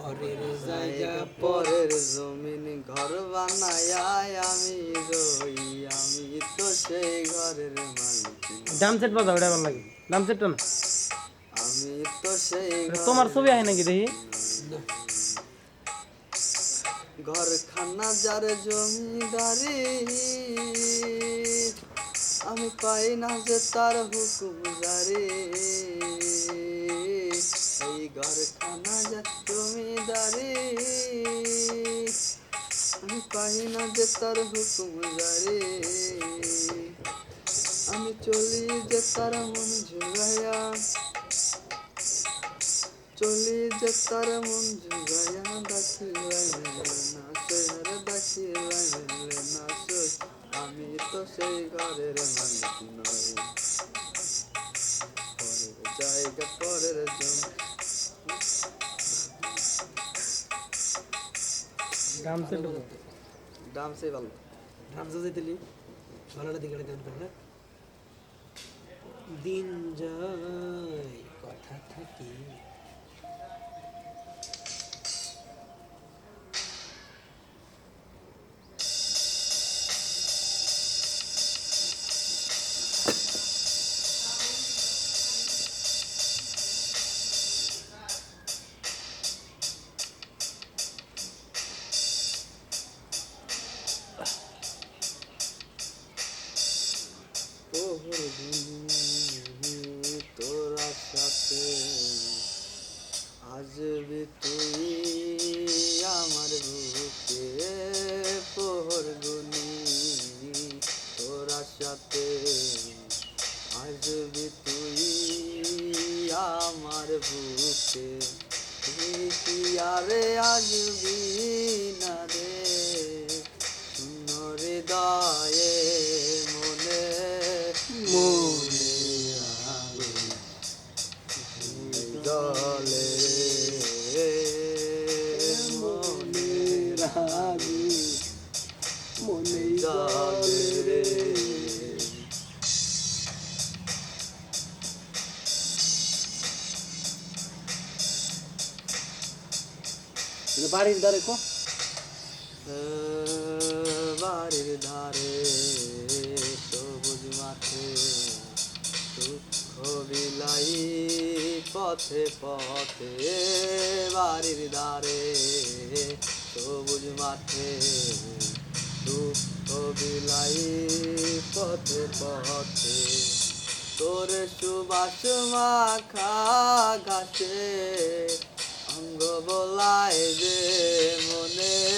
পরের জায়গা পরের জমিন ঘর বানায় আমি রই আমি তো সেই ঘরের মালিক। ডাম সেট বাজাও এটা ভালো লাগে। ডাম সেটটা না? আমি তো সেই তোমার ছবি আহে নাকি দেখি? ঘর খানা যার জমিদারি আমি পাই না যে তার হুকুম জারি। এই ঘর খানা যার জমিদারি আমি পাই না যে তার হুকুম জারি আমি চলি যে তার মন ঝুলাইয়া চলি যে তার মন জুগায়া দাখিলাই না সহার দাখিলাই না সই আমি তো সেই ঘরের মালিক নই। পরের জায়গা, পরের জন ডাম সেট দাম সেই ভালো। রামজা যেতেলি ভালোটা দিকে দিন যায় কথা থাকি আসবি তুই আমার বুকে পোহর গুনি তোরা সাথে আসবি তুই আমার বুকে। তুই কি আরে আসবি? মনে দলে বাড়ির দ্বারে কো? বাড়ির ধারে সবুজ মাঠে দুঃখ বিলাই পথে পথে বাড়ির ধারে সবুজ মাঠে দুঃখ বিলাই পথে পথে। তোর সুবাস মাখা ঘাসে অঙ্গ বলায় যে মনে